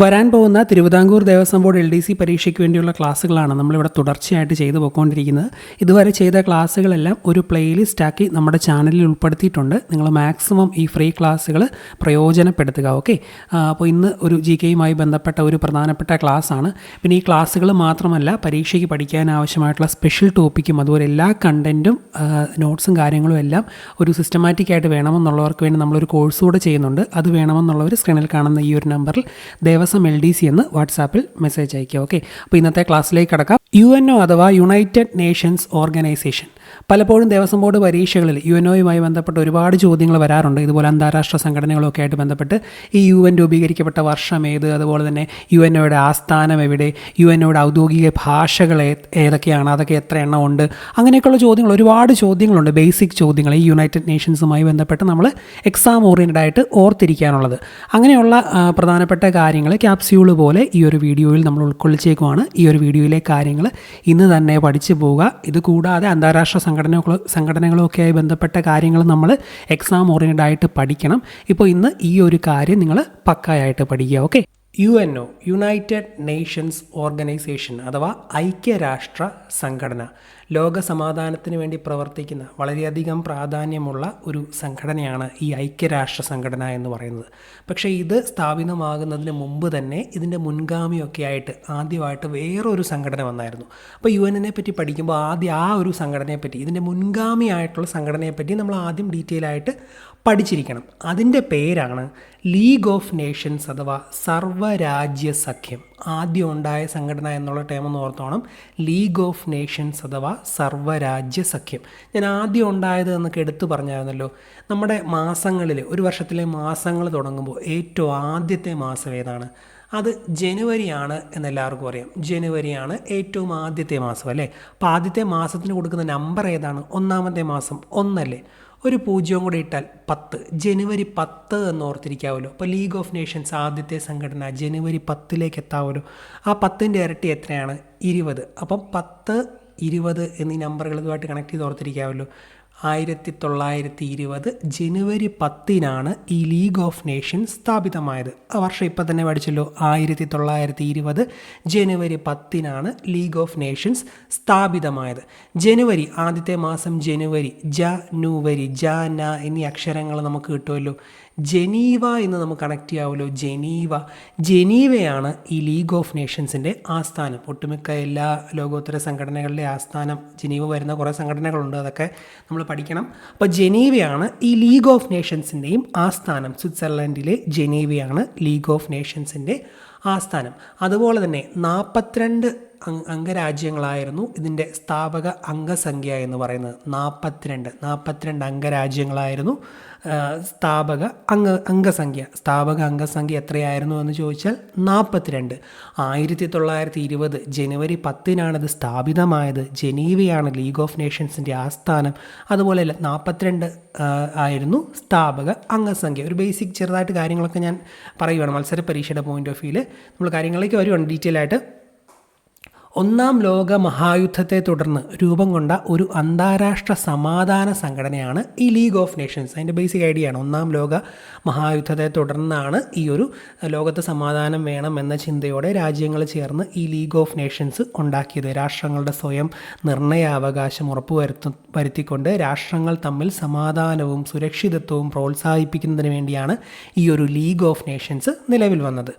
വരാൻ പോകുന്ന Thiruvithamkoor Devaswom board L D C പരീക്ഷയ്ക്ക് വേണ്ടിയുള്ള ക്ലാസ്സുകളാണ് നമ്മളിവിടെ തുടർച്ചയായിട്ട് ചെയ്തു പോയിക്കൊണ്ടിരിക്കുന്നത്. ഇതുവരെ ചെയ്ത ക്ലാസ്സുകളെല്ലാം ഒരു പ്ലേലിസ്റ്റ് ആക്കി നമ്മുടെ ചാനലിൽ ഉൾപ്പെടുത്തിയിട്ടുണ്ട്. നിങ്ങൾ മാക്സിമം ഈ ഫ്രീ ക്ലാസ്സുകൾ പ്രയോജനപ്പെടുത്തുക ഓക്കെ അപ്പോൾ ഇന്ന് ഒരു ജി കെയുമായി ബന്ധപ്പെട്ട ഒരു പ്രധാനപ്പെട്ട ക്ലാസ്സാണ്. പിന്നെ ഈ ക്ലാസ്സുകൾ മാത്രമല്ല പരീക്ഷയ്ക്ക് പഠിക്കാൻ ആവശ്യമായിട്ടുള്ള സ്പെഷ്യൽ ടോപ്പിക്കും അതുപോലെ എല്ലാ കണ്ടന്റും നോട്ട്സും കാര്യങ്ങളും എല്ലാം ഒരു സിസ്റ്റമാറ്റിക് ആയിട്ട് വേണമെന്നുള്ളവർക്ക് വേണ്ടി നമ്മളൊരു കോഴ്സ് കൂടെ ചെയ്യുന്നുണ്ട്. അത് വേണമെന്നുള്ളവർ സ്ക്രീനിൽ കാണുന്ന ഈ ഒരു നമ്പറിൽ ദേവസ്വം എൽ ഡി സി എന്ന് വാട്സാപ്പിൽ മെസ്സേജ് അയക്കുക ഓക്കെ അപ്പോൾ ഇന്നത്തെ ക്ലാസ്സിലേക്ക് കടക്കാം. യു എൻ ഒ അഥവാ യുണൈറ്റഡ് നേഷൻസ് ഓർഗനൈസേഷൻ പലപ്പോഴും ദേവസ്വം ബോർഡ് പരീക്ഷകളിൽ യു എൻ ഒയുമായി ബന്ധപ്പെട്ട് ഒരുപാട് ചോദ്യങ്ങൾ വരാറുണ്ട്. ഇതുപോലെ അന്താരാഷ്ട്ര സംഘടനകളൊക്കെ ആയിട്ട് ബന്ധപ്പെട്ട് ഈ യു എൻ രൂപീകരിക്കപ്പെട്ട വർഷം ഏത് അതുപോലെ തന്നെ യു എൻ ഒയുടെ ആസ്ഥാനം എവിടെ യു എൻ ഒയുടെ ഔദ്യോഗിക ഭാഷകൾ ഏതൊക്കെയാണ് അതൊക്കെ എത്ര എണ്ണം ഉണ്ട് അങ്ങനെയൊക്കെയുള്ള ചോദ്യങ്ങൾ ഒരുപാട് ചോദ്യങ്ങളുണ്ട്. ബേസിക് ചോദ്യങ്ങൾ ഈ യുണൈറ്റഡ് നേഷൻസുമായി ബന്ധപ്പെട്ട് നമ്മൾ എക്സാം ഓറിയന്റഡ് ആയിട്ട് ഓർത്തിരിക്കാനുള്ളത്. അങ്ങനെയുള്ള പ്രധാനപ്പെട്ട കാര്യങ്ങൾ ക്യാപ്സ്യൂൾ പോലെ ഈ ഒരു വീഡിയോയിൽ നമ്മൾ ഉൾക്കൊള്ളിച്ചേക്കുവാണ്. ഈ ഒരു വീഡിയോയിലെ കാര്യങ്ങൾ ഇന്ന് തന്നെ പഠിച്ചു പോവുക. ഇത് കൂടാതെ അന്താരാഷ്ട്ര സംഘടനകളോ ഒക്കെയായി ബന്ധപ്പെട്ട കാര്യങ്ങൾ നമ്മൾ എക്സാം ഓറിയന്റഡ് ആയിട്ട് പഠിക്കണം. ഇപ്പോൾ ഇന്ന് ഈ ഒരു കാര്യം നിങ്ങൾ പക്കായായിട്ട് പഠിക്കുക okay? U N O united nations organisation അഥവാ ഐക്യരാഷ്ട്ര സംഘടന ലോക സമാധാനത്തിന് വേണ്ടി പ്രവർത്തിക്കുന്ന വളരെയധികം പ്രാധാന്യമുള്ള ഒരു സംഘടനയാണ് ഈ ഐക്യരാഷ്ട്ര സംഘടന എന്ന് പറയുന്നത്. പക്ഷേ ഇത് സ്ഥാപിതമാകുന്നതിന് മുമ്പ് തന്നെ ഇതിന്റെ മുൻഗാമിയൊക്കെ ആയിട്ട് ആദ്യമായിട്ട് വേറൊരു സംഘടന വന്നായിരുന്നു. അപ്പോൾ യു എന്നിനെ പറ്റി പഠിക്കുമ്പോൾ ആദ്യം ആ ഒരു സംഘടനയെപ്പറ്റി ഇതിന്റെ മുൻഗാമിയായിട്ടുള്ള സംഘടനയെപ്പറ്റി നമ്മൾ ആദ്യം ഡീറ്റെയിൽ ആയിട്ട് പഠിച്ചിരിക്കണം. അതിന്റെ പേരാണ് ലീഗ് ഓഫ് നേഷൻസ് അഥവാ സർവരാജ്യ സഖ്യം. ആദ്യം ഉണ്ടായ സംഘടന എന്നുള്ള ടേം ഓർത്തോണം. ലീഗ് ഓഫ് നേഷൻസ് അഥവാ സർവരാജ്യ സഖ്യം. ഞാൻ ആദ്യം ഉണ്ടായത് എന്നൊക്കെ എടുത്തു പറഞ്ഞായിരുന്നല്ലോ. നമ്മുടെ മാസങ്ങളിൽ ഒരു വർഷത്തിലെ മാസങ്ങൾ തുടങ്ങുമ്പോൾ ഏറ്റവും ആദ്യത്തെ മാസം ഏതാണ്? അത് ജനുവരിയാണ് എന്നെല്ലാവർക്കും അറിയാം. ജനുവരിയാണ് ഏറ്റവും ആദ്യത്തെ മാസം അല്ലേ? അപ്പോൾ ആദ്യത്തെ മാസത്തിന് കൊടുക്കുന്ന നമ്പർ ഏതാണ്? ഒന്നാമത്തെ മാസം ഒന്നല്ലേ? ഒരു പൂജ്യവും കൂടെ ഇട്ടാൽ പത്ത്. ജനുവരി പത്ത് എന്ന് ഓർത്തിരിക്കാമല്ലോ അപ്പോൾ ലീഗ് ഓഫ് നേഷൻസ് ആദ്യത്തെ സംഘടന ജനുവരി പത്തിലേക്ക് എത്താമല്ലോ ആ പത്തിന്റെ ഇരട്ടി എത്രയാണ്? ഇരുപത്. അപ്പം പത്ത് ഇരുപത് എന്നീ നമ്പറുകൾ ഇതുമായിട്ട് കണക്ട് ചെയ്ത് ഓർത്തിരിക്കാമല്ലോ ആയിരത്തി തൊള്ളായിരത്തി ഇരുപത് ജനുവരി പത്തിനാണ് ഈ ലീഗ് ഓഫ് നേഷൻസ് സ്ഥാപിതമായത്. ആ വർഷം ഇപ്പം തന്നെ പഠിച്ചല്ലോ. ആയിരത്തി തൊള്ളായിരത്തി ഇരുപത് ജനുവരി പത്തിനാണ് ലീഗ് ഓഫ് നേഷൻസ് സ്ഥാപിതമായത്. ജനുവരി ആദ്യത്തെ മാസം ജനുവരി ജ നൂവരി ജ ന എന്നീ അക്ഷരങ്ങൾ നമുക്ക് കിട്ടുമല്ലോ. ജനീവ എന്ന് നമുക്ക് കണക്ട് ചെയ്യാമല്ലോ ജനീവ. ജനീവയാണ് ഈ ലീഗ് ഓഫ് നേഷൻസിന്റെ ആസ്ഥാനം. ഒട്ടുമിക്ക എല്ലാ ലോകോത്തര സംഘടനകളുടെ ആസ്ഥാനം. ജനീവ വരുന്ന കുറേ സംഘടനകളുണ്ട്. അതൊക്കെ നമ്മൾ പഠിക്കണം. അപ്പോൾ ജനീവയാണ് ഈ ലീഗ് ഓഫ് നേഷൻസിന്റെയും ആസ്ഥാനം. സ്വിറ്റ്സർലൻഡിലെ ജനീവയാണ് ലീഗ് ഓഫ് നേഷൻസിന്റെ ആസ്ഥാനം. അതുപോലെ തന്നെ നാൽപ്പത്തിരണ്ട് അംഗ- അംഗരാജ്യങ്ങളായിരുന്നു ഇതിന്റെ സ്ഥാപക അംഗസംഖ്യ എന്ന് പറയുന്നത്. നാൽപ്പത്തിരണ്ട് നാൽപ്പത്തിരണ്ട് അംഗരാജ്യങ്ങളായിരുന്നു സ്ഥാപക അംഗ അംഗസംഖ്യ. സ്ഥാപക അംഗസംഖ്യ എത്രയായിരുന്നു എന്ന് ചോദിച്ചാൽ നാൽപ്പത്തിരണ്ട്. ആയിരത്തി തൊള്ളായിരത്തി ഇരുപത് ജനുവരി പത്തിനാണത് സ്ഥാപിതമായത്. ജനീവയാണ് ലീഗ് ഓഫ് നേഷൻസിന്റെ ആസ്ഥാനം. അതുപോലെ നാൽപ്പത്തിരണ്ട് ആയിരുന്നു സ്ഥാപക അംഗസംഖ്യ. ഒരു ബേസിക് ചെറുതായിട്ട് കാര്യങ്ങളൊക്കെ ഞാൻ പറയുവാണ് മത്സര പരീക്ഷയുടെ പോയിന്റ് ഓഫ് വ്യൂവിൽ നമ്മൾ കാര്യങ്ങളിലേക്ക് വരുവാണ്. ഡീറ്റെയിൽ ആയിട്ട് ഒന്നാം ലോക മഹായുദ്ധത്തെ തുടർന്ന് രൂപം കൊണ്ട ഒരു അന്താരാഷ്ട്ര സമാധാന സംഘടനയാണ് ഈ ലീഗ് ഓഫ് നേഷൻസ് അതിന്റെ ബേസിക് ഐഡിയ ആണ്. ഒന്നാം ലോക മഹായുദ്ധത്തെ തുടർന്നാണ് ഈ ഒരു ലോകത്ത് സമാധാനം വേണം എന്ന ചിന്തയോടെ രാജ്യങ്ങൾ ചേർന്ന് ഈ ലീഗ് ഓഫ് നേഷൻസ് ഉണ്ടാക്കിയത്. രാഷ്ട്രങ്ങളുടെ സ്വയം നിർണയാവകാശം ഉറപ്പുവരുത്തു വരുത്തിക്കൊണ്ട് രാഷ്ട്രങ്ങൾ തമ്മിൽ സമാധാനവും സുരക്ഷിതത്വവും പ്രോത്സാഹിപ്പിക്കുന്നതിന് വേണ്ടിയാണ് ഈ ഒരു ലീഗ് ഓഫ് നേഷൻസ് നിലവിൽ വന്നത്.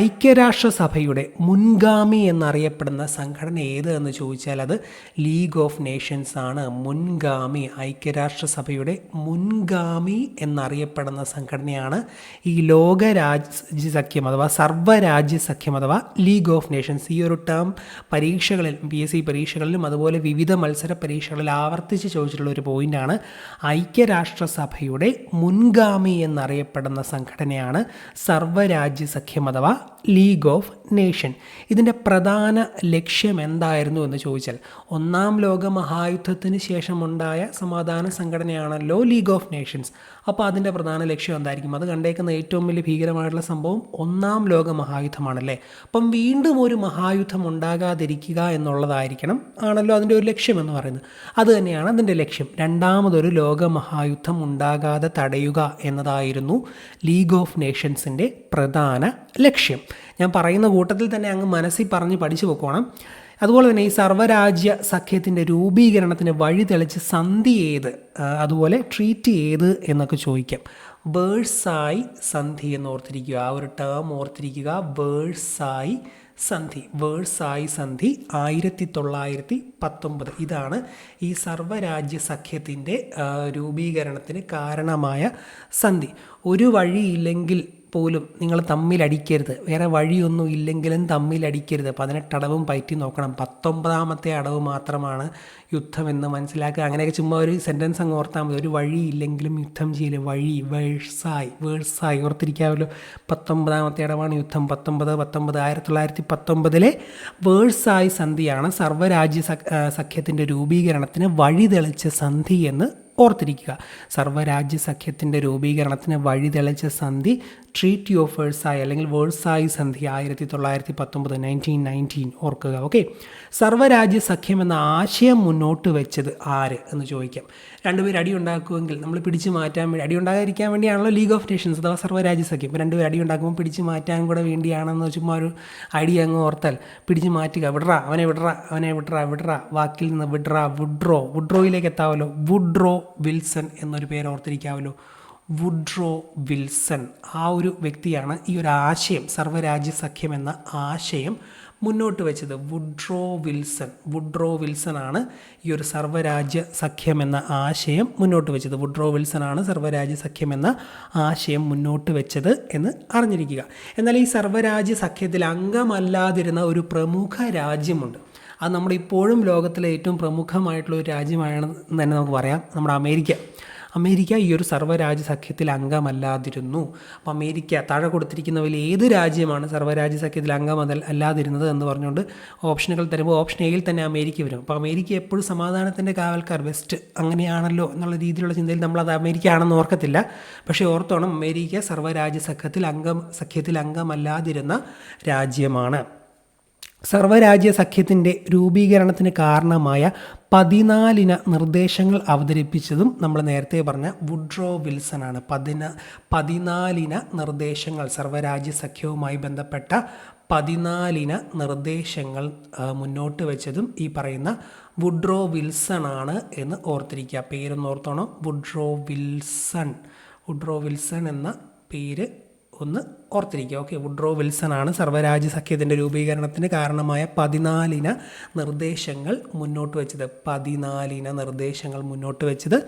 ഐക്യരാഷ്ട്രസഭയുടെ മുൻഗാമി എന്നറിയപ്പെടുന്ന സംഘടന ഏത് എന്ന് ചോദിച്ചാൽ അത് ലീഗ് ഓഫ് നേഷൻസ് ആണ്. മുൻഗാമി ഐക്യരാഷ്ട്രസഭയുടെ മുൻഗാമി എന്നറിയപ്പെടുന്ന സംഘടനയാണ് ഈ ലോകരാജ്യ സഖ്യം അഥവാ സർവരാജ്യ സഖ്യം അഥവാ ലീഗ് ഓഫ് നേഷൻസ്. ഈ ഒരു ടേം പരീക്ഷകളിൽ പി എസ് സി പരീക്ഷകളിലും അതുപോലെ വിവിധ മത്സര പരീക്ഷകളിൽ ആവർത്തിച്ച് ചോദിച്ചിട്ടുള്ള ഒരു പോയിന്റാണ് ഐക്യരാഷ്ട്രസഭയുടെ മുൻഗാമി എന്നറിയപ്പെടുന്ന സംഘടനയാണ് സർവരാജ്യ സഖ്യം അഥവാ ലീഗ് ഓഫ് നേഷൻ. ഇതിന്റെ പ്രധാന ലക്ഷ്യം എന്തായിരുന്നു എന്ന് ചോദിച്ചാൽ ഒന്നാം ലോക മഹായുദ്ധത്തിന് ശേഷമുണ്ടായ സമാധാന സംഘടനയാണ് ലോ ലീഗ് ഓഫ് നേഷൻസ് അപ്പോൾ അതിന്റെ പ്രധാന ലക്ഷ്യം എന്തായിരിക്കും? അത് കണ്ടേക്കുന്ന ഏറ്റവും വലിയ ഭീകരമായിട്ടുള്ള സംഭവം ഒന്നാം ലോക മഹായുദ്ധമാണല്ലേ? അപ്പം വീണ്ടും ഒരു മഹായുദ്ധം ഉണ്ടാകാതിരിക്കുക എന്നുള്ളതായിരിക്കണം ആണല്ലോ അതിന്റെ ഒരു ലക്ഷ്യം എന്ന് പറയുന്നത്. അത് തന്നെയാണ് അതിന്റെ ലക്ഷ്യം. രണ്ടാമതൊരു ലോക മഹായുദ്ധം ഉണ്ടാകാതെ തടയുക എന്നതായിരുന്നു ലീഗ് ഓഫ് നേഷൻസിന്റെ പ്രധാന ലക്ഷ്യം. ഞാൻ പറയുന്ന കൂട്ടത്തിൽ തന്നെ അങ്ങ് മനസ്സിൽ പറഞ്ഞ് പഠിച്ചു പോക്കോണം. അതുപോലെ തന്നെ ഈ സർവരാജ്യ സഖ്യത്തിന്റെ രൂപീകരണത്തിന് വഴി തെളിച്ച് സന്ധി ഏത് അതുപോലെ ട്രീറ്റ് ഏത് എന്നൊക്കെ ചോദിക്കാം. വേഴ്സായി സന്ധി എന്ന് ഓർത്തിരിക്കുക ആ ഒരു ടേം ഓർത്തിരിക്കുക. വേഴ്സായി സന്ധി. വേഴ്സായി സന്ധി ആയിരത്തി തൊള്ളായിരത്തി പത്തൊമ്പത് ഇതാണ് ഈ സർവരാജ്യ സഖ്യത്തിന്റെ രൂപീകരണത്തിന് കാരണമായ സന്ധി. ഒരു വഴിയില്ലെങ്കിൽ പോലും നിങ്ങൾ തമ്മിലടിക്കരുത്. വേറെ വഴിയൊന്നും ഇല്ലെങ്കിലും തമ്മിലടിക്കരുത്. പതിനെട്ടടവും പയറ്റി നോക്കണം. പത്തൊമ്പതാമത്തെ അടവ് മാത്രമാണ് യുദ്ധമെന്ന് മനസ്സിലാക്കുക. അങ്ങനെയൊക്കെ ചുമ്മാ ഒരു സെന്റൻസ് അങ്ങ് ഓർത്താൽ മതി. ഒരു വഴി ഇല്ലെങ്കിലും യുദ്ധം ചെയ്യില്ല വഴി വേഴ്സായി വേഴ്സായി. ഓർത്തിരിക്കാമല്ലോ. പത്തൊമ്പതാമത്തെ അടവാണ് യുദ്ധം. പത്തൊമ്പത് പത്തൊമ്പത്. ആയിരത്തി തൊള്ളായിരത്തി പത്തൊമ്പതിലെ വേഴ്സായി സന്ധിയാണ് സർവരാജ്യ സഖ്- സഖ്യത്തിന്റെ രൂപീകരണത്തിന് വഴി തെളിച്ച സന്ധി എന്ന് ഓർത്തിരിക്കുക. സർവരാജ്യ സഖ്യത്തിന്റെ രൂപീകരണത്തിന് വഴിതെളിച്ച സന്ധി ട്രീറ്റി ഓഫ് വേഴ്സായി അല്ലെങ്കിൽ വേഴ്സായി സന്ധി ആയിരത്തി തൊള്ളായിരത്തി പത്തൊമ്പത് നയന്റീൻ നയന്റീൻ ഓർക്കുക ഓക്കെ സർവരാജ്യ സഖ്യം എന്ന ആശയം മുന്നോട്ട് വെച്ചത് ആര് എന്ന് ചോദിക്കാം. രണ്ടുപേർ അടി ഉണ്ടാക്കുമെങ്കിൽ നമ്മൾ പിടിച്ചു മാറ്റാൻ വേണ്ടി അടി ഉണ്ടാകാതിരിക്കാൻ വേണ്ടിയാണല്ലോ ലീഗ് ഓഫ് നേഷൻസ് അഥവാ സർവരാജ്യ സഖ്യം രണ്ടുപേർ അടി ഉണ്ടാക്കുമ്പോൾ പിടിച്ചു മാറ്റാൻ കൂടെ വേണ്ടിയാണെന്ന് ചുമ്മാ ഒരു ഐഡിയ അങ്ങ് ഓർത്താൽ പിടിച്ചു മാറ്റുക. വിടറ അവനെ വിടറ അവനെ വിടറ വിടറ വാക്കിൽ നിന്ന് വിടറ വുഡ്രോ വുഡ്രോയിലേക്ക് എത്താമല്ലോ വുഡ്രോ വിൽസൺ എന്നൊരു പേര് ഓർത്തിരിക്കാമല്ലോ. Woodrow Wilson. ആ ഒരു വ്യക്തിയാണ് ഈ ഒരു ആശയം സർവരാജ്യ സഖ്യം എന്ന ആശയം മുന്നോട്ട് വെച്ചത്. Woodrow Wilson. വുഡ്രോ വിൽസൺ ആണ് ഈ ഒരു സർവരാജ്യ സഖ്യം എന്ന ആശയം മുന്നോട്ട് വെച്ചത്. വുഡ്രോ വിൽസൺ ആണ് സർവരാജ്യ സഖ്യം എന്ന ആശയം മുന്നോട്ട് വെച്ചത് എന്ന് അറിഞ്ഞിരിക്കുക. എന്നാൽ ഈ സർവരാജ്യ സഖ്യത്തിൽ അംഗമല്ലാതിരുന്ന ഒരു പ്രമുഖ രാജ്യമുണ്ട്. അത് നമ്മളിപ്പോഴും ലോകത്തിലെ ഏറ്റവും പ്രമുഖമായിട്ടുള്ള ഒരു രാജ്യമാണെന്ന് തന്നെ നമുക്ക് പറയാം. നമ്മുടെ അമേരിക്ക. അമേരിക്ക ഈ ഒരു സർവരാജ്യ സഖ്യത്തിൽ അംഗമല്ലാതിരുന്നു. അപ്പോൾ അമേരിക്ക താഴെ കൊടുത്തിരിക്കുന്നവയിൽ ഏത് രാജ്യമാണ് സർവരാജ്യ സഖ്യത്തിൽ അംഗം അല്ലാതിരുന്നത് എന്ന് പറഞ്ഞുകൊണ്ട് ഓപ്ഷനുകൾ തരുമ്പോൾ ഓപ്ഷൻ എയിൽ തന്നെ അമേരിക്ക വരും. അപ്പോൾ അമേരിക്ക എപ്പോഴും സമാധാനത്തിന്റെ കാവൽക്കാർ വെസ്റ്റ് അങ്ങനെയാണല്ലോ എന്നുള്ള രീതിയിലുള്ള ചിന്തയിൽ നമ്മളത് അമേരിക്ക ആണെന്ന് ഓർക്കത്തില്ല. പക്ഷേ ഓർത്തോണം അമേരിക്ക സർവരാജ്യ സഖ്യത്തിൽ അംഗം സഖ്യത്തിൽ അംഗമല്ലാതിരുന്ന രാജ്യമാണ്. സർവരാജ്യ സഖ്യത്തിന്റെ രൂപീകരണത്തിന് കാരണമായ പതിനാലിന നിർദ്ദേശങ്ങൾ അവതരിപ്പിച്ചതും നമ്മൾ നേരത്തെ പറഞ്ഞ വുഡ്രോ വിൽസൺ ആണ് പതിന പതിനാലിന നിർദ്ദേശങ്ങൾ സർവരാജ്യ സഖ്യവുമായി ബന്ധപ്പെട്ട പതിനാലിന നിർദ്ദേശങ്ങൾ മുന്നോട്ട് വെച്ചതും ഈ പറയുന്ന വുഡ്രോ വിൽസൺ ആണ് എന്ന് ഓർത്തിരിക്കുക. പേരൊന്ന് ഓർത്തോണം. Woodrow Wilson. വുഡ്രോ വിൽസൺ എന്ന പേര് ഒന്ന് ഓർത്തിരിക്കുക. ഓക്കെ വുഡ്രോ വിൽസൺ ആണ് സർവരാജ്യ സഖ്യത്തിന്റെ രൂപീകരണത്തിന് കാരണമായ പതിനാലിന നിർദ്ദേശങ്ങൾ മുന്നോട്ട് വെച്ചത്. പതിനാലിന നിർദ്ദേശങ്ങൾ മുന്നോട്ട് വെച്ചത്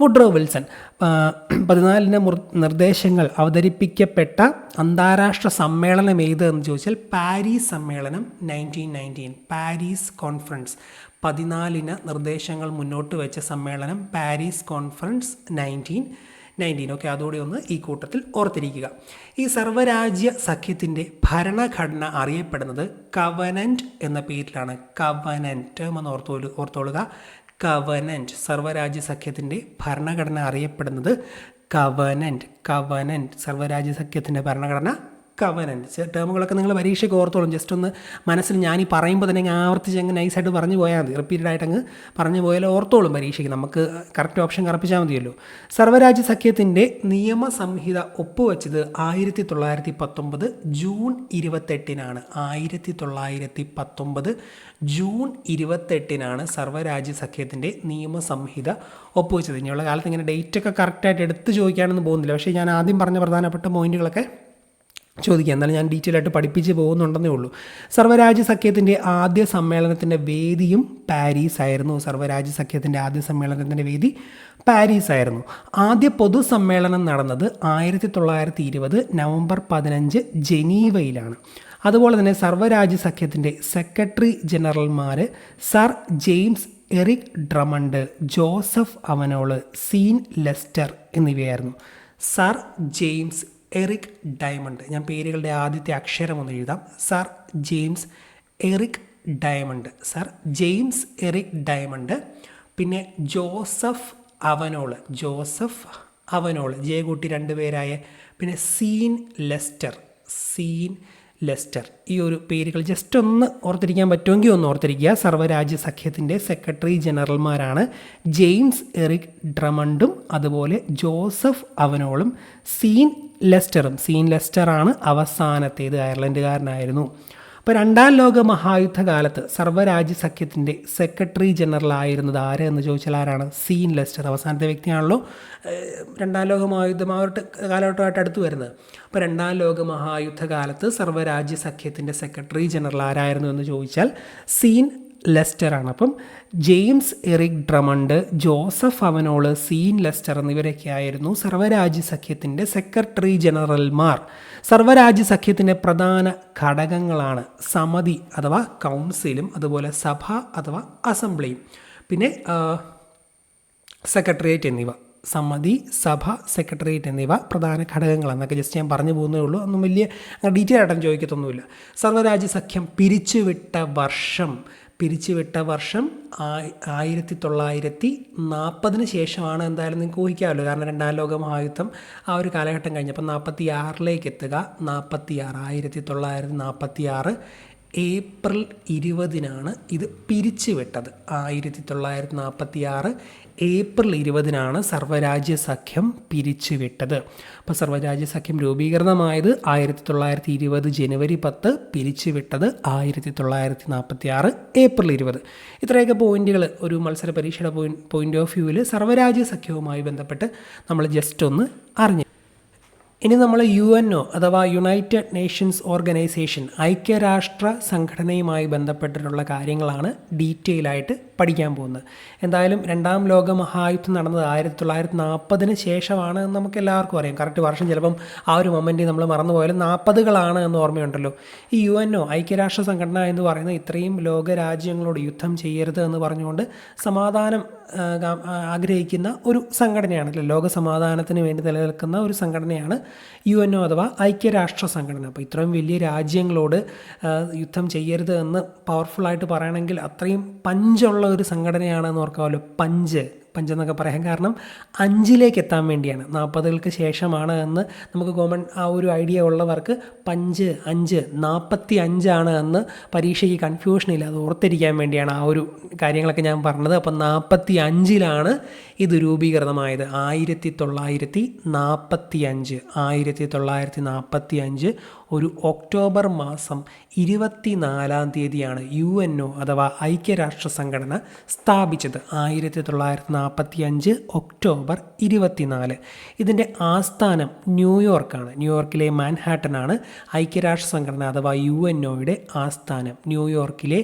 വുഡ്രോ വിൽസൺ പതിനാലിന് നിർദ്ദേശങ്ങൾ അവതരിപ്പിക്കപ്പെട്ട അന്താരാഷ്ട്ര സമ്മേളനം ഏത് എന്ന് ചോദിച്ചാൽ പാരീസ് സമ്മേളനം നയന്റീൻ നയന്റീൻ പാരീസ് കോൺഫറൻസ് പതിനാലിന നിർദ്ദേശങ്ങൾ മുന്നോട്ട് വെച്ച സമ്മേളനം Paris conference nineteen nineteen okay അതോടെ ഒന്ന് ഈ കൂട്ടത്തിൽ ഓർത്തിരിക്കുക. ഈ സർവരാജ്യ സഖ്യത്തിന്റെ ഭരണഘടന അറിയപ്പെടുന്നത് കവനന്റ് എന്ന പേരിലാണ്. കവനന്റ് എന്ന് ഓർത്തോളു ഓർത്തോളുക. കവനന്റ് സർവരാജ്യ സഖ്യത്തിന്റെ ഭരണഘടന അറിയപ്പെടുന്നത് കവനന്റ് കവനന്റ് സർവരാജ്യ സഖ്യത്തിന്റെ ഭരണഘടന കവനന്റ് ടേമുകളൊക്കെ നിങ്ങൾ പരീക്ഷയ്ക്ക് ഓർത്തോളും. ജസ്റ്റ് ഒന്ന് മനസ്സിൽ ഞാൻ ഈ പറയുമ്പോൾ തന്നെ അങ്ങ് ആവർത്തിച്ച് അങ്ങ് നൈസായിട്ട് പറഞ്ഞു പോയാൽ മതി. റിപ്പീറ്റഡ് ആയിട്ട് അങ്ങ് പറഞ്ഞു പോയാൽ ഓർത്തോളും പരീക്ഷയ്ക്ക്. നമുക്ക് കറക്റ്റ് ഓപ്ഷൻ കറപ്പിച്ചാൽ മതിയല്ലോ. സർവരാജ്യ സഖ്യത്തിന്റെ നിയമസംഹിത ഒപ്പുവെച്ചത് ആയിരത്തി തൊള്ളായിരത്തി പത്തൊമ്പത് ജൂൺ ഇരുപത്തെട്ടിനാണ്. ആയിരത്തി തൊള്ളായിരത്തി പത്തൊമ്പത് ജൂൺ ഇരുപത്തെട്ടിനാണ് സർവരാജ്യ സഖ്യത്തിന്റെ നിയമസംഹിത ഒപ്പുവെച്ചത്. ഇനിയുള്ള കാലത്ത് ഇങ്ങനെ ഡേറ്റൊക്കെ കറക്റ്റായിട്ട് എടുത്ത് ചോദിക്കാനൊന്നും പോകുന്നില്ല. പക്ഷേ ഞാൻ ആദ്യം പറഞ്ഞ പ്രധാനപ്പെട്ട പോയിന്റുകളൊക്കെ ചോദിക്കാം എന്നാലും ഞാൻ ഡീറ്റെയിൽ ആയിട്ട് പഠിപ്പിച്ച് പോകുന്നുണ്ടെന്നേ ഉള്ളൂ. സർവരാജ്യ സഖ്യത്തിന്റെ ആദ്യ സമ്മേളനത്തിന്റെ വേദിയും പാരീസ് ആയിരുന്നു. സർവരാജ്യ സഖ്യത്തിന്റെ ആദ്യ സമ്മേളനത്തിന്റെ വേദി പാരീസ് ആയിരുന്നു. ആദ്യ പൊതുസമ്മേളനം നടന്നത് ആയിരത്തി തൊള്ളായിരത്തി ഇരുപത് നവംബർ പതിനഞ്ച് ജനീവയിലാണ്. അതുപോലെ തന്നെ സർവരാജ്യ സഖ്യത്തിന്റെ secretary ജനറൽമാർ sir James Eric Drummond Joseph Avenol Sean Lester എന്നിവയായിരുന്നു. Sir James Eric Diamond. ഞാൻ പേരുകളുടെ ആദ്യത്തെ അക്ഷരം ഒന്ന് എഴുതാം. Sir James Eric Diamond. Sir James Eric Diamond. പിന്നെ Joseph Avenol. Joseph Avenol. J കൂട്ടി രണ്ട് പേരായ. പിന്നെ സീൻ ലെസ്റ്റർ. Scene Leicester. ഈ ഒരു പേരുകൾ ജസ്റ്റ് ഒന്ന് ഓർത്തിരിക്കാൻ പറ്റുമെങ്കിൽ ഒന്ന് ഓർത്തിരിക്കുക. സർവരാജ്യ സഖ്യത്തിന്റെ സെക്രട്ടറി ജനറൽമാരാണ് ജെയിംസ് എറിക് ഡ്രമണ്ടും അതുപോലെ ജോസഫ് അവനോളും. സീൻ ലെസ്റ്ററും സീൻ ലെസ്റ്ററാണ് അവസാനത്തേത്. അയർലൻഡുകാരനായിരുന്നു. അപ്പോൾ രണ്ടാം ലോക മഹായുദ്ധകാലത്ത് സർവരാജ്യ സഖ്യത്തിന്റെ സെക്രട്ടറി ജനറൽ ആയിരുന്നത് ആര് എന്ന് ചോദിച്ചാൽ ആരാണ്? Sean Lester. അവസാനത്തെ വ്യക്തിയാണല്ലോ രണ്ടാം ലോക മഹായുദ്ധം ആ ഒരു കാലഘട്ടമായിട്ട് അടുത്ത് വരുന്നത്. അപ്പോൾ രണ്ടാം ലോക മഹായുദ്ധകാലത്ത് സർവരാജ്യ സഖ്യത്തിന്റെ സെക്രട്ടറി ജനറൽ ആരായിരുന്നു എന്ന് ചോദിച്ചാൽ സീൻ ലെസ്റ്റർ ആണ് അപ്പം James Eric Drummond Joseph Avenol Sean Lester എന്നിവരൊക്കെ ആയിരുന്നു സർവരാജ്യ സഖ്യത്തിന്റെ സെക്രട്ടറി ജനറൽമാർ. സർവരാജ്യ സഖ്യത്തിന്റെ പ്രധാന ഘടകങ്ങളാണ് സമിതി അഥവാ കൗൺസിലും അതുപോലെ സഭ അഥവാ അസംബ്ലിയും. പിന്നെ സെക്രട്ടേറിയറ്റ് എന്നിവ. സമിതി സഭ സെക്രട്ടേറിയറ്റ് എന്നിവ പ്രധാന ഘടകങ്ങളാണ് എന്നൊക്കെ ജസ്റ്റ് ഞാൻ പറഞ്ഞു പോകുന്നേ ഉള്ളൂ. ഒന്നും വലിയ ഡീറ്റെയിൽ ആയിട്ടൊന്നും ചോദിക്കത്തൊന്നുമില്ല. സർവരാജ്യ സഖ്യം പിരിച്ചുവിട്ട വർഷം പിരിച്ചുവിട്ട വർഷം ആയി- ആയിരത്തി തൊള്ളായിരത്തി നാൽപ്പതിന് ശേഷമാണ് എന്തായാലും നിങ്ങൾക്ക് ഊഹിക്കാമല്ലോ. കാരണം രണ്ടാം ലോക മഹായുദ്ധം ആ ഒരു കാലഘട്ടം കഴിഞ്ഞപ്പോൾ നാൽപ്പത്തി ആറിലേക്ക് എത്തുക. നാൽപ്പത്തി ആറ് ആയിരത്തി തൊള്ളായിരത്തി നാൽപ്പത്തി ആറ് ഏപ്രിൽ ഇരുപതിനാണ് ഇത് പിരിച്ചുവിട്ടത്. ആയിരത്തി തൊള്ളായിരത്തി നാൽപ്പത്തി ആറ് ഏപ്രിൽ ഇരുപതിനാണ് സർവരാജ്യ സഖ്യം പിരിച്ചുവിട്ടത്. അപ്പോൾ സർവരാജ്യ സഖ്യം രൂപീകൃതമായത് ആയിരത്തി തൊള്ളായിരത്തി ഇരുപത് ജനുവരി പത്ത് പിരിച്ചുവിട്ടത് ആയിരത്തി തൊള്ളായിരത്തി നാൽപ്പത്തി ആറ് ഏപ്രിൽ ഇരുപത്. ഇത്രയൊക്കെ പോയിന്റുകൾ ഒരു മത്സര പരീക്ഷയുടെ പോയിന്റ് പോയിന്റ് ഓഫ് വ്യൂവിൽ സർവരാജ്യ സഖ്യവുമായി ബന്ധപ്പെട്ട് നമ്മൾ ജസ്റ്റ് ഒന്ന് അറിഞ്ഞു ഇനി നമ്മൾ യു എൻ ഒ അഥവാ യുണൈറ്റഡ് നേഷൻസ് ഓർഗനൈസേഷൻ ഐക്യരാഷ്ട്ര സംഘടനയുമായി ബന്ധപ്പെട്ടിട്ടുള്ള കാര്യങ്ങളാണ് ഡീറ്റെയിൽ ആയിട്ട് പഠിക്കാൻ പോകുന്നത്. എന്തായാലും രണ്ടാം ലോക മഹായുദ്ധം നടന്നത് ആയിരത്തി തൊള്ളായിരത്തി നാൽപ്പതിന് ശേഷമാണ് നമുക്ക് എല്ലാവർക്കും അറിയാം. കറക്റ്റ് വർഷം ചിലപ്പം ആ ഒരു മൊമെന്റ് നമ്മൾ മറന്നുപോയാലും നാൽപ്പതുകളാണ് എന്ന് ഓർമ്മയുണ്ടല്ലോ. ഈ യു എൻ ഒ ഐക്യരാഷ്ട്ര സംഘടന എന്ന് പറയുന്ന ഇത്രയും ലോകരാജ്യങ്ങളോട് യുദ്ധം ചെയ്യരുത് എന്ന് പറഞ്ഞുകൊണ്ട് സമാധാനം ആഗ്രഹിക്കുന്ന ഒരു സംഘടനയാണ് സംഘടനയാണല്ലോ ലോക സമാധാനത്തിന് വേണ്ടി നിലനിൽക്കുന്ന ഒരു സംഘടനയാണ് യു എൻ ഒ അഥവാ ഐക്യരാഷ്ട്ര സംഘടന. അപ്പോൾ ഇത്രയും വലിയ രാജ്യങ്ങളോട് യുദ്ധം ചെയ്യരുത് എന്ന് പവർഫുള്ളായിട്ട് പറയണമെങ്കിൽ അത്രയും പഞ്ചുള്ള ഒരു സംഘടനയാണെന്ന് ഓർക്കാമല്ലോ. പഞ്ച്. പഞ്ച് എന്നൊക്കെ പറയാം. കാരണം അഞ്ചിലേക്ക് എത്താൻ വേണ്ടിയാണ്. നാൽപ്പതുകൾക്ക് ശേഷമാണ് എന്ന് നമുക്ക് കോമൺ ആ ഒരു ഐഡിയ ഉള്ളവർക്ക് പഞ്ച് അഞ്ച് നാൽപ്പത്തി അഞ്ചാണ് എന്ന് പരീക്ഷയ്ക്ക് കൺഫ്യൂഷൻ ഇല്ല. അത് ഓർത്തിരിക്കാൻ വേണ്ടിയാണ് ആ ഒരു കാര്യങ്ങളൊക്കെ ഞാൻ പറഞ്ഞത്. അപ്പം നാൽപ്പത്തി അഞ്ചിലാണ് ഇത് രൂപീകൃതമായത്. ആയിരത്തി തൊള്ളായിരത്തി നാൽപ്പത്തി അഞ്ച് ആയിരത്തി തൊള്ളായിരത്തി നാൽപ്പത്തി അഞ്ച് ഒരു ഒക്ടോബർ മാസം ഇരുപത്തിനാലാം തീയതിയാണ് യു എൻ ഒ അഥവാ ഐക്യരാഷ്ട്ര സംഘടന സ്ഥാപിച്ചത്. ആയിരത്തി തൊള്ളായിരത്തി നാൽപ്പത്തി അഞ്ച് ഒക്ടോബർ ഇരുപത്തിനാല്. ഇതിന്റെ ആസ്ഥാനം ന്യൂയോർക്കാണ്. ന്യൂയോർക്കിലെ മാൻഹാട്ടനാണ് ഐക്യരാഷ്ട്ര സംഘടന അഥവാ യു എൻ ഒയുടെ ആസ്ഥാനം. ന്യൂയോർക്കിലെ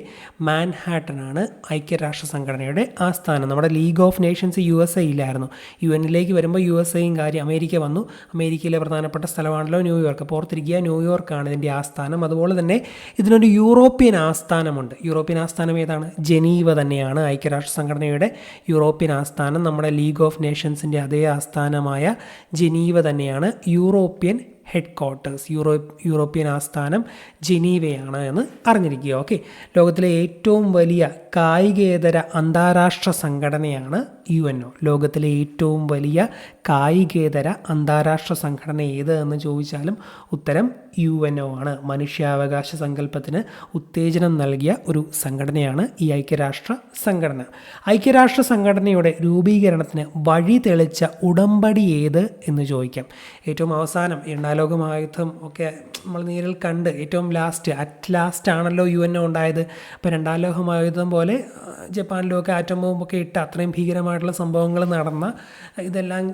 മാൻഹാട്ടനാണ് ഐക്യരാഷ്ട്ര സംഘടനയുടെ ആസ്ഥാനം. നമ്മുടെ league of nations U S A ഇല്ലായിരുന്നു യു എന്നിലേക്ക് വരുമ്പോൾ യു എസ് എയും കാര്യം അമേരിക്ക വന്നു. അമേരിക്കയിലെ പ്രധാനപ്പെട്ട സ്ഥലമാണല്ലോ ന്യൂയോർക്ക്. അപ്പോൾ ഓർത്തിരിക്കുക ന്യൂയോർക്കാണ് ഇതിന്റെ ആസ്ഥാനം. അതുപോലെ തന്നെ ഇതിനൊരു യൂറോപ്യൻ ആസ്ഥാനമുണ്ട്. യൂറോപ്യൻ ആസ്ഥാനം ഏതാണ്? ജനീവ തന്നെയാണ് ഐക്യരാഷ്ട്ര സംഘടനയുടെ യൂറോപ്യൻ ആസ്ഥാനം നമ്മുടെ ലീഗ് ഓഫ് നേഷൻസിന്റെ അതേ ആസ്ഥാനമായ ജനീവ തന്നെയാണ് European headquarters euro European ആസ്ഥാനം ജനീവയാണ് എന്ന് അറിഞ്ഞിരിക്കുക. ഓക്കെ ലോകത്തിലെ ഏറ്റവും വലിയ കായികേതര അന്താരാഷ്ട്ര സംഘടനയാണ് യു എൻ ഒ ലോകത്തിലെ ഏറ്റവും വലിയ കായികേതര അന്താരാഷ്ട്ര സംഘടന ഏത് എന്ന് ചോദിച്ചാലും ഉത്തരം യു എൻ ഒ ആണ്. മനുഷ്യാവകാശ സങ്കല്പത്തിന് ഉത്തേജനം നൽകിയ ഒരു സംഘടനയാണ് ഈ ഐക്യരാഷ്ട്ര സംഘടന. ഐക്യരാഷ്ട്ര സംഘടനയുടെ രൂപീകരണത്തിന് വഴി തെളിച്ച ഉടമ്പടി ഏത് എന്ന് ചോദിക്കാം. ഏറ്റവും അവസാനം എണ്ണാലോകമായുദ്ധം ലോക ഒക്കെ നമ്മൾ നേരിൽ കണ്ട് ഏറ്റവും ലാസ്റ്റ് അറ്റ് ലാസ്റ്റ് ആണല്ലോ യു എൻ ഒ ഉണ്ടായത്. അപ്പോൾ രണ്ടാം ലോക പോലെ ജപ്പാനിലുമൊക്കെ ആറ്റം ബോംബൊക്കെ ഇട്ട് അത്രയും ഭീകരമായിട്ടുള്ള സംഭവങ്ങൾ നടന്ന ഇതെല്ലാം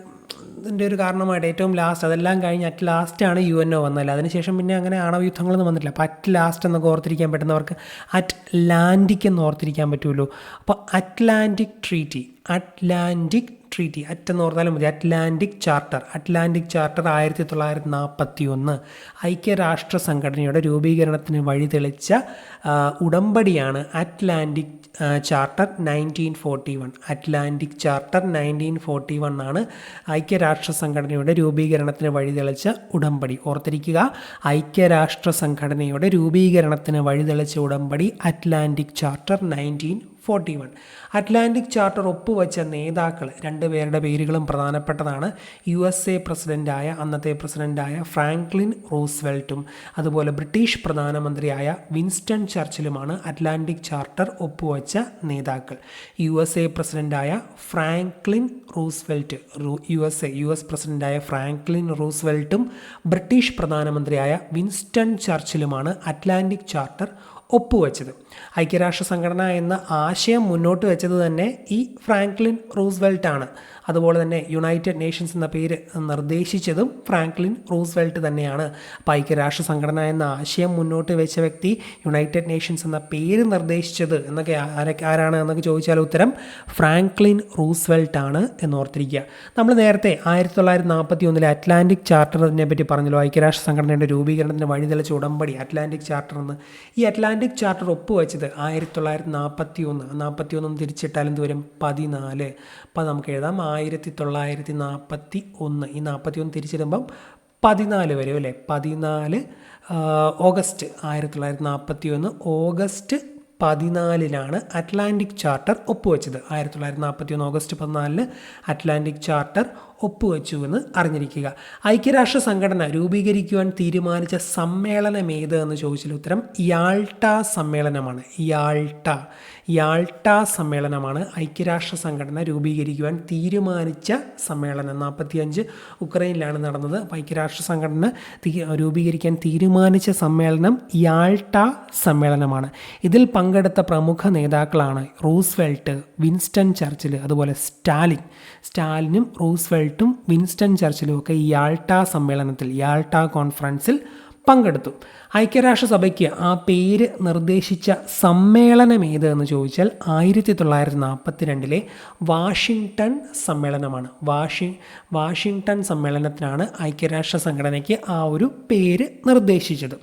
ഇതിന്റെ ഒരു കാരണമായിട്ട് ഏറ്റവും ലാസ്റ്റ് അതെല്ലാം കഴിഞ്ഞ് അറ്റ് ലാസ്റ്റാണ് യു എൻ ഒ വന്നത്. അതിനുശേഷം പിന്നെ അങ്ങനെ ആണവയുദ്ധങ്ങളൊന്നും വന്നില്ല അപ്പോൾ അറ്റ് ലാസ്റ്റ് എന്നൊക്കെ ഓർത്തിരിക്കാൻ പറ്റുന്നവർക്ക് അറ്റ്ലാന്റിക് എന്ന് ഓർത്തിരിക്കാൻ പറ്റുമല്ലോ. അപ്പോൾ Atlantic treaty Atlantic treaty at എന്ന് പറഞ്ഞാലും മതി. അറ്റ്ലാന്റിക് ചാർട്ടർ അറ്റ്ലാന്റിക് ചാർട്ടർ ആയിരത്തി തൊള്ളായിരത്തി നാൽപ്പത്തി ഒന്ന് ഐക്യരാഷ്ട്ര സംഘടനയുടെ രൂപീകരണത്തിന് വഴി തെളിച്ച ഉടമ്പടിയാണ് Atlantic charter nineteen forty one Atlantic charter nineteen forty one ആണ് ഐക്യരാഷ്ട്ര സംഘടനയുടെ രൂപീകരണത്തിന് വഴി തെളിച്ച ഉടമ്പടി. ഓർത്തിരിക്കുക ഐക്യരാഷ്ട്ര സംഘടനയുടെ രൂപീകരണത്തിന് വഴി തെളിച്ച ഉടമ്പടി Atlantic charter nineteen forty one. Atlantic charter ഒപ്പുവച്ച നേതാക്കൾ രണ്ടുപേരുടെ പേരുകളും പ്രധാനപ്പെട്ടതാണ്. യു എസ് എ പ്രസിഡന്റായ അന്നത്തെ പ്രസിഡന്റായ ഫ്രാങ്ക്ലിൻ റൂസ്വെൽറ്റും അതുപോലെ ബ്രിട്ടീഷ് പ്രധാനമന്ത്രിയായ വിൻസ്റ്റൺ ചർച്ചിലുമാണ് അറ്റ്ലാന്റിക് ചാർട്ടർ ഒപ്പുവച്ച നേതാക്കൾ. യു എസ് എ പ്രസിഡന്റായ Franklin Roosevelt U S A U S പ്രസിഡന്റായ ഫ്രാങ്ക്ലിൻ റൂസ്വെൽറ്റും ബ്രിട്ടീഷ് പ്രധാനമന്ത്രിയായ വിൻസ്റ്റൺ ചർച്ചിലുമാണ് അറ്റ്ലാന്റിക് ചാർട്ടർ ഒപ്പുവെച്ചത്. ഐക്യരാഷ്ട്ര സംഘടന എന്ന ആശയം മുന്നോട്ട് വെച്ചത് തന്നെ ഈ ഫ്രാങ്ക്ലിൻ റൂസ്വെൽറ്റ് ആണ് അതുപോലെ തന്നെ യുണൈറ്റഡ് നേഷൻസ് എന്ന പേര് നിർദ്ദേശിച്ചതും ഫ്രാങ്ക്ലിൻ റൂസ്വെൽറ്റ് തന്നെയാണ്. അപ്പോൾ ഐക്യരാഷ്ട്ര സംഘടന എന്ന ആശയം മുന്നോട്ട് വെച്ച വ്യക്തി യുണൈറ്റഡ് നേഷൻസ് എന്ന പേര് നിർദ്ദേശിച്ചത് എന്നൊക്കെ ആരൊക്കെ ആരാണ് എന്നൊക്കെ ചോദിച്ചാൽ ഉത്തരം ഫ്രാങ്ക്ലിൻ റൂസ്വെൽറ്റ് ആണ് എന്ന് ഓർത്തിരിക്കുക നമ്മൾ നേരത്തെ ആയിരത്തി തൊള്ളായിരത്തി നാൽപ്പത്തി ഒന്നിലെ അറ്റ്ലാന്റിക് ചാർട്ടറിനെ പറ്റി പറഞ്ഞല്ലോ. ഐക്യരാഷ്ട്ര സംഘടനയുടെ രൂപീകരണത്തിന് വഴിതെളിച്ച ഉടമ്പടി അറ്റ്ലാന്റിക് ചാർട്ടർ എന്ന്. ഈ അറ്റ്ലാന്റിക് ചാർട്ടർ ഒപ്പുവെച്ചത് ആയിരത്തി തൊള്ളായിരത്തി നാൽപ്പത്തി ഒന്ന് നാൽപ്പത്തി ഒന്നും തിരിച്ചിട്ടാൽ എന്ത് വരും? പതിനാല്. അപ്പം നമുക്ക് എഴുതാം. ആയിരത്തി തൊള്ളായിരത്തി നാൽപ്പത്തി ഒന്ന് ഈ നാൽപ്പത്തി ഒന്ന് തിരിച്ചിടുമ്പം പതിനാല് വരും അല്ലേ? പതിനാല് ഓഗസ്റ്റ് ആയിരത്തി തൊള്ളായിരത്തി നാൽപ്പത്തി ഒന്ന് ഓഗസ്റ്റ് പതിനാലിനാണ് അറ്റ്ലാന്റിക് ചാർട്ടർ ഒപ്പുവെച്ചത്. ആയിരത്തി തൊള്ളായിരത്തി നാൽപ്പത്തി ഒന്ന് ഓഗസ്റ്റ് പതിനാലിന് അറ്റ്ലാന്റിക് ചാർട്ടർ ഒപ്പുവെച്ചു എന്ന് അറിഞ്ഞിരിക്കുക. ഐക്യരാഷ്ട്ര സംഘടന രൂപീകരിക്കുവാൻ തീരുമാനിച്ച സമ്മേളനം ഏത് എന്ന് ചോദിച്ചാൽ ഉത്തരം യാൾട്ട സമ്മേളനമാണ്. യാൾട്ട യാൾട്ട സമ്മേളനമാണ് ഐക്യരാഷ്ട്ര സംഘടന രൂപീകരിക്കുവാൻ തീരുമാനിച്ച സമ്മേളനം. നാൽപ്പത്തിയഞ്ച് ഉക്രൈനിലാണ് നടന്നത്. അപ്പോൾ ഐക്യരാഷ്ട്ര സംഘടന രൂപീകരിക്കാൻ തീരുമാനിച്ച സമ്മേളനം യാൾട്ട സമ്മേളനമാണ്. ഇതിൽ പങ്കെടുത്ത പ്രമുഖ നേതാക്കളാണ് റൂസ്വെൽട്ട് വിൻസ്റ്റൺ ചർച്ചിൽ അതുപോലെ സ്റ്റാലിൻ. സ്റ്റാലിനും റൂസ്വെൽട്ടും വിൻസ്റ്റൺ ചർച്ചിലും ഒക്കെ യാൾട്ട സമ്മേളനത്തിൽ യാൾട്ട കോൺഫറൻസിൽ പങ്കെടുത്തു. ഐക്യരാഷ്ട്രസഭയ്ക്ക് ആ പേര് നിർദ്ദേശിച്ച സമ്മേളനം ഏത് എന്ന് ചോദിച്ചാൽ ആയിരത്തി തൊള്ളായിരത്തി നാൽപ്പത്തി രണ്ടിലെ വാഷിങ്ടൺ സമ്മേളനമാണ്. വാഷി വാഷിങ്ടൺ സമ്മേളനത്തിനാണ് ഐക്യരാഷ്ട്ര സംഘടനയ്ക്ക് ആ ഒരു പേര് നിർദ്ദേശിച്ചത്.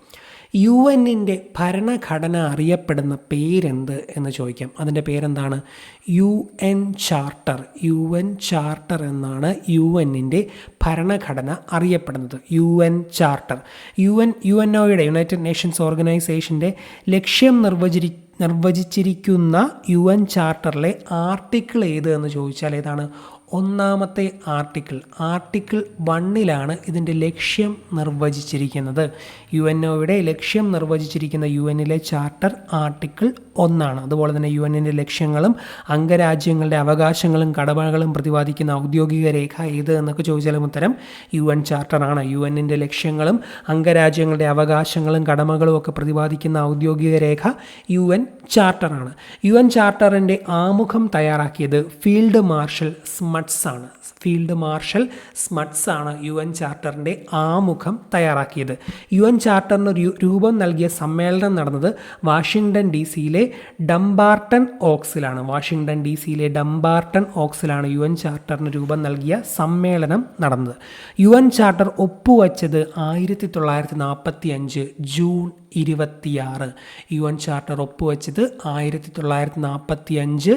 യു എന്നിന്റെ ഭരണഘടന അറിയപ്പെടുന്ന പേരെന്ത് എന്ന് ചോദിക്കാം. അതിന്റെ പേരെന്താണ്? U N charter. U N charter എന്നാണ് യു എന്നിന്റെ ഭരണഘടന അറിയപ്പെടുന്നത്. U N charter. U N U N ഒയുടെ യുണൈറ്റഡ് നേഷൻസ് ഓർഗനൈസേഷന്റെ ലക്ഷ്യം നിർവചിരി നിർവചിച്ചിരിക്കുന്ന യു എൻ ചാർട്ടറിലെ ആർട്ടിക്കിൾ ഏത് എന്ന് ചോദിച്ചാൽ ഏതാണ്? ഒന്നാമത്തെ ആർട്ടിക്കിൾ ആർട്ടിക്കിൾ വണ്ണിലാണ് ഇതിന്റെ ലക്ഷ്യം നിർവചിച്ചിരിക്കുന്നത്. യു എൻ ഒയുടെ ലക്ഷ്യം നിർവചിച്ചിരിക്കുന്ന യു എന്നിലെ ചാർട്ടർ ആർട്ടിക്കിൾ ഒന്നാണ്. അതുപോലെ തന്നെ യു എന്നിന്റെ ലക്ഷ്യങ്ങളും അംഗരാജ്യങ്ങളുടെ അവകാശങ്ങളും കടമകളും പ്രതിപാദിക്കുന്ന ഔദ്യോഗിക രേഖ ഏത് എന്നൊക്കെ ചോദിച്ചാലും ഉത്തരം യു എൻ ചാർട്ടറാണ് യു എന്നിന്റെ ലക്ഷ്യങ്ങളും അംഗരാജ്യങ്ങളുടെ അവകാശങ്ങളും കടമകളും ഒക്കെ പ്രതിപാദിക്കുന്ന ഔദ്യോഗിക രേഖ യു എൻ ചാർട്ടറാണ് യു എൻ ചാർട്ടറിന്റെ ആമുഖം തയ്യാറാക്കിയത് ഫീൽഡ് മാർഷൽ സ്മട്സ് ആണ്. ഫീൽഡ് മാർഷൽ സ്മട്സ് ആണ് യു എൻ ചാർട്ടറിന്റെ ആമുഖം തയ്യാറാക്കിയത്. യു എൻ ചാർട്ടറിന് രൂപം നൽകിയ സമ്മേളനം നടന്നത് വാഷിങ്ടൺ ഡി സിയിലെ ഡംബാർട്ടൺ ഓക്സിലാണ്. വാഷിങ്ടൺ ഡി സിയിലെ ഡംബാർട്ടൺ ഓക്സിലാണ് യു എൻ ചാർട്ടറിന് രൂപം നൽകിയ സമ്മേളനം നടന്നത്. യു എൻ ചാർട്ടർ ഒപ്പുവച്ചത് ആയിരത്തി തൊള്ളായിരത്തി നാൽപ്പത്തി അഞ്ച് ജൂൺ ഇരുപത്തിയാറ്. യു എൻ ചാർട്ടർ ഒപ്പുവെച്ചത് ആയിരത്തി തൊള്ളായിരത്തി നാൽപ്പത്തി അഞ്ച്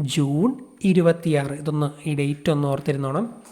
ജൂൺ ഇരുപത്തിയാറ്. ഇതൊന്ന് ഈ ഡേറ്റ് ഒന്ന് ഓർത്തിരുന്നോണം.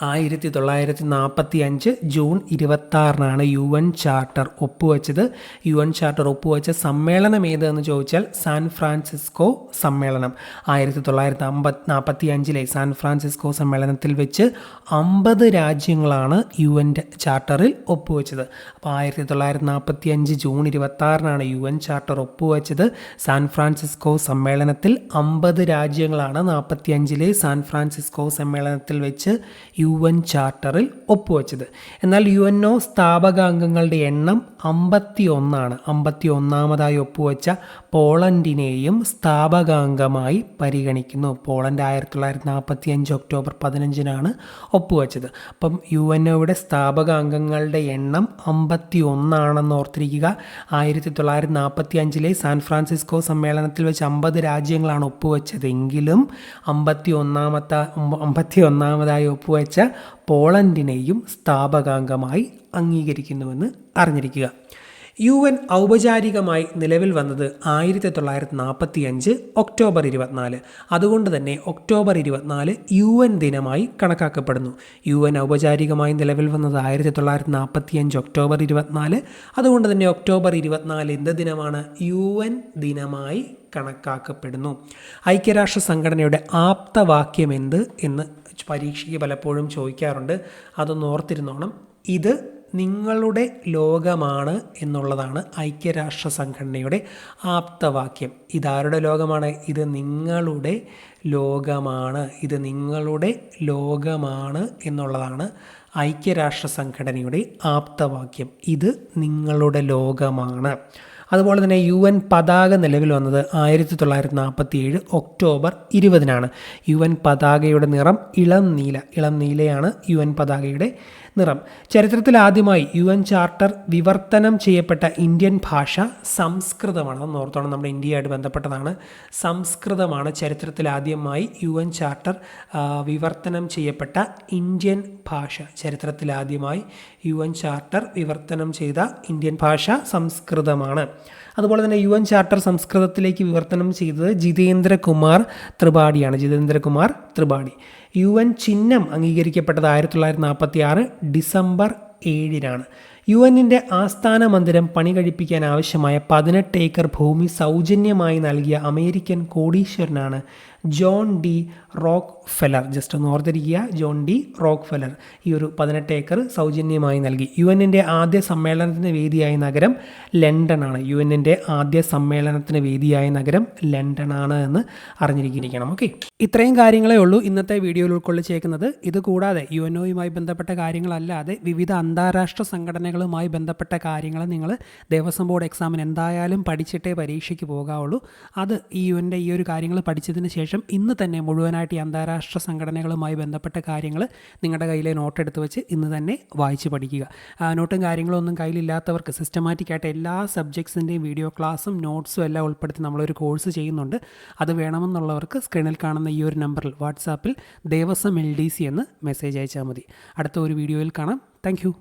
ആയിരത്തി തൊള്ളായിരത്തി നാൽപ്പത്തി അഞ്ച് ജൂൺ ഇരുപത്താറിനാണ് യു എൻ ചാർട്ടർ ഒപ്പുവെച്ചത്. യു എൻ ചാർട്ടർ ഒപ്പുവെച്ച സമ്മേളനം ഏതെന്ന് ചോദിച്ചാൽ സാൻ ഫ്രാൻസിസ്കോ സമ്മേളനം. ആയിരത്തി തൊള്ളായിരത്തി അമ്പത് നാൽപ്പത്തി അഞ്ചിലെ സാൻ ഫ്രാൻസിസ്കോ സമ്മേളനത്തിൽ വെച്ച് അമ്പത് രാജ്യങ്ങളാണ് യു എൻ ചാർട്ടറിൽ ഒപ്പുവെച്ചത്. അപ്പോൾ ആയിരത്തി തൊള്ളായിരത്തി നാൽപ്പത്തി അഞ്ച് ജൂൺ ഇരുപത്താറിനാണ് യു എൻ ചാർട്ടർ ഒപ്പുവെച്ചത്. സാൻ ഫ്രാൻസിസ്കോ സമ്മേളനത്തിൽ അമ്പത് രാജ്യങ്ങളാണ് നാൽപ്പത്തി അഞ്ചിലെ സാൻ ഫ്രാൻസിസ്കോ സമ്മേളനത്തിൽ വെച്ച് യു എൻ ചാർട്ടറിൽ ഒപ്പുവെച്ചത്. എന്നാൽ യു എൻ ഒ സ്ഥാപകാംഗങ്ങളുടെ എണ്ണം അമ്പത്തി ഒന്നാണ് അമ്പത്തി ഒന്നാമതായി ഒപ്പുവെച്ച പോളണ്ടിനെയും സ്ഥാപകാംഗമായി പരിഗണിക്കുന്നു. പോളണ്ട് ആയിരത്തി തൊള്ളായിരത്തി നാൽപ്പത്തി അഞ്ച് ഒക്ടോബർ പതിനഞ്ചിനാണ് ഒപ്പുവെച്ചത്. അപ്പം യു എൻ ഒയുടെ സ്ഥാപകാംഗങ്ങളുടെ എണ്ണം അമ്പത്തി ഒന്നാണെന്ന് ഓർത്തിരിക്കുക. ആയിരത്തി തൊള്ളായിരത്തി നാൽപ്പത്തി അഞ്ചിലെ സാൻ ഫ്രാൻസിസ്കോ സമ്മേളനത്തിൽ വെച്ച് അമ്പത് രാജ്യങ്ങളാണ് ഒപ്പുവെച്ചതെങ്കിലും അമ്പത്തി ഒന്നാമത്തെ അമ്പത്തി ഒന്നാമതായി ഒപ്പുവെച്ച പോളണ്ടിനെയും സ്ഥാപകാംഗമായി അംഗീകരിക്കുന്നുവെന്ന് അറിഞ്ഞിരിക്കുക. യു എൻ ഔപചാരികമായി നിലവിൽ വന്നത് ആയിരത്തി തൊള്ളായിരത്തി നാൽപ്പത്തി അഞ്ച് ഒക്ടോബർ ഇരുപത്തിനാല്. അതുകൊണ്ട് തന്നെ ഒക്ടോബർ ഇരുപത്തിനാല് യു എൻ ദിനമായി കണക്കാക്കപ്പെടുന്നു. യു എൻ ഔപചാരികമായി നിലവിൽ വന്നത് ആയിരത്തി തൊള്ളായിരത്തി നാൽപ്പത്തി അഞ്ച് ഒക്ടോബർ ഇരുപത്തിനാല്. അതുകൊണ്ട് തന്നെ ഒക്ടോബർ ഇരുപത്തിനാല് എന്ത് ദിനമാണ് യു എൻ ദിനമായി കണക്കാക്കപ്പെടുന്നു. ഐക്യരാഷ്ട്ര സംഘടനയുടെ ആപ്തവാക്യം എന്ത് എന്ന് പരീക്ഷയ്ക്ക് പലപ്പോഴും ചോദിക്കാറുണ്ട്. അതൊന്ന് ഓർത്തിരുന്നോണം. ഇത് നിങ്ങളുടെ ലോകമാണ് എന്നുള്ളതാണ് ഐക്യരാഷ്ട്ര സംഘടനയുടെ ആപ്തവാക്യം. ഇതാരുടെ ലോകമാണ്? ഇത് നിങ്ങളുടെ ലോകമാണ്. ഇത് നിങ്ങളുടെ ലോകമാണ് എന്നുള്ളതാണ് ഐക്യരാഷ്ട്ര സംഘടനയുടെ ആപ്തവാക്യം. ഇത് നിങ്ങളുടെ ലോകമാണ്. അതുപോലെ തന്നെ യു എൻ പതാക നിലവിൽ വന്നത് ആയിരത്തി തൊള്ളായിരത്തി നാൽപ്പത്തി ഏഴ് ഒക്ടോബർ ഇരുപതിനാണ്. യു എൻ പതാകയുടെ നിറം ഇളം നീല. ഇളം നീലയാണ് യു എൻ പതാകയുടെ നിറം. ചരിത്രത്തിൽ ആദ്യമായി യു എൻ ചാർട്ടർ വിവർത്തനം ചെയ്യപ്പെട്ട ഇന്ത്യൻ ഭാഷ സംസ്കൃതമാണ്. അതൊന്ന് ഓർത്തോണം നമ്മുടെ ഇന്ത്യയായിട്ട് ബന്ധപ്പെട്ടതാണ്. സംസ്കൃതമാണ് ചരിത്രത്തിൽ ആദ്യമായി യു എൻ ചാർട്ടർ വിവർത്തനം ചെയ്യപ്പെട്ട ഇന്ത്യൻ ഭാഷ. ചരിത്രത്തിൽ ആദ്യമായി യു എൻ ചാർട്ടർ വിവർത്തനം ചെയ്ത ഇന്ത്യൻ ഭാഷ സംസ്കൃതമാണ്. അതുപോലെ തന്നെ യു എൻ ചാർട്ടർ സംസ്കൃതത്തിലേക്ക് വിവർത്തനം ചെയ്തത് ജിതേന്ദ്രകുമാർ ത്രിപാഠിയാണ്. ജിതേന്ദ്രകുമാർ ത്രിപാഠി. യു എൻ ചിഹ്നം അംഗീകരിക്കപ്പെട്ടത് ആയിരത്തി തൊള്ളായിരത്തി നാൽപ്പത്തി ആറ് ഡിസംബർ ഏഴിനാണ്. യു എന്നിന്റെ ആസ്ഥാന മന്ദിരം പണി കഴിപ്പിക്കാൻ ആവശ്യമായ പതിനെട്ട് ഏക്കർ ഭൂമി സൗജന്യമായി നൽകിയ അമേരിക്കൻ കോടീശ്വരനാണ് John D Rockefeller just ഒന്ന് ഓർത്തിരിക്കുക ജോൺ ഡി റോക്ക് ഫെലർ ഈ ഒരു പതിനെട്ട് ഏക്കർ സൗജന്യമായി നൽകി. യു എന്നിന്റെ ആദ്യ സമ്മേളനത്തിന് വേദിയായ നഗരം ലണ്ടനാണ്. യു എന്നിന്റെ ആദ്യ സമ്മേളനത്തിന് വേദിയായ നഗരം ലണ്ടനാണ് എന്ന് അറിഞ്ഞിരിക്കണം ഓക്കെ ഇത്രയും കാര്യങ്ങളേ ഉള്ളൂ ഇന്നത്തെ വീഡിയോയിൽ ഉൾക്കൊള്ളിച്ചേക്കുന്നത്. ഇത് കൂടാതെ യു എൻ ബന്ധപ്പെട്ട കാര്യങ്ങളല്ലാതെ വിവിധ അന്താരാഷ്ട്ര സംഘടനകളുമായി ബന്ധപ്പെട്ട കാര്യങ്ങൾ നിങ്ങൾ ദേവസ്വം ബോർഡ് എക്സാമിന് എന്തായാലും പഠിച്ചിട്ടേ പരീക്ഷയ്ക്ക് പോകാവുള്ളൂ. അത് ഈ യു എന്റെ ഈ ഒരു കാര്യങ്ങൾ പഠിച്ചതിന് ശേഷം ഇന്ന് തന്നെ മുഴുവനായിട്ട് ഈ അന്താരാഷ്ട്ര സംഘടനകളുമായി ബന്ധപ്പെട്ട കാര്യങ്ങൾ നിങ്ങളുടെ കയ്യിലെ നോട്ട് എടുത്ത് വെച്ച് ഇന്ന് തന്നെ വായിച്ച് പഠിക്കുക. നോട്ടും കാര്യങ്ങളും ഒന്നും കയ്യിലില്ലാത്തവർക്ക് സിസ്റ്റമാറ്റിക് ആയിട്ട് എല്ലാ സബ്ജക്ട്സിന്റെയും വീഡിയോ ക്ലാസ്സും നോട്ട്സും എല്ലാം ഉൾപ്പെടുത്തി നമ്മളൊരു കോഴ്സ് ചെയ്യുന്നുണ്ട്. അത് വേണമെന്നുള്ളവർക്ക് സ്ക്രീനിൽ കാണുന്ന ഈ ഒരു നമ്പറിൽ വാട്സാപ്പിൽ ദേവസ്വം എൽ ഡി സി എന്ന് മെസ്സേജ് അയച്ചാൽ മതി. അടുത്ത ഒരു വീഡിയോയിൽ കാണാം. താങ്ക്